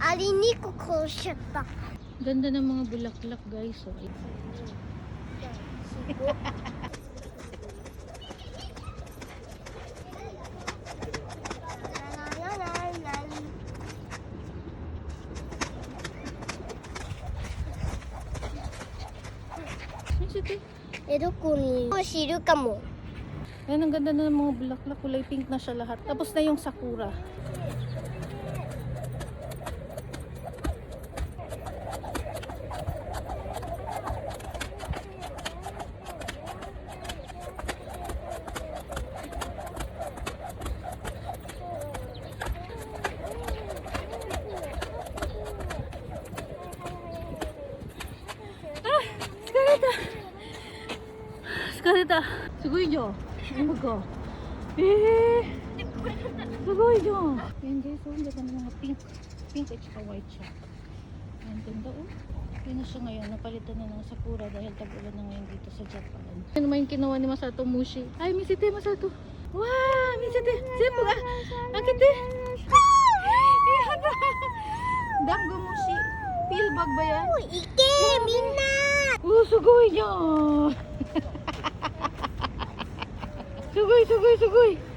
Alini ko ko siya pa. Ganda ng mga bulaklak guys. Oh. Ito kuni. O, oh, siru ka mo. Ayan, ang ganda na ng mga bulaklak. Kulay pink na siya lahat. Tapos na yung sakura. Scarlett! すごいじゃん。なんか。えー、すごいじゃん。Yan guys, oh, ang ganda ng mga pink. Pink at saka white siya. Ang ganda oh. Yun na siya ngayon. Napalitan na ng sakura dahil tag-ulan na ngayon dito sa Japan. Yan naman yung kinuha ni Masato Mushi. Ay, Misite Masato. Wow, Misite. Sipo ka. Akite. Yan na. Dango Mushi. Peel bag ba yan? 行けみんな Oh, すご sugoy, sugoy, sugoy.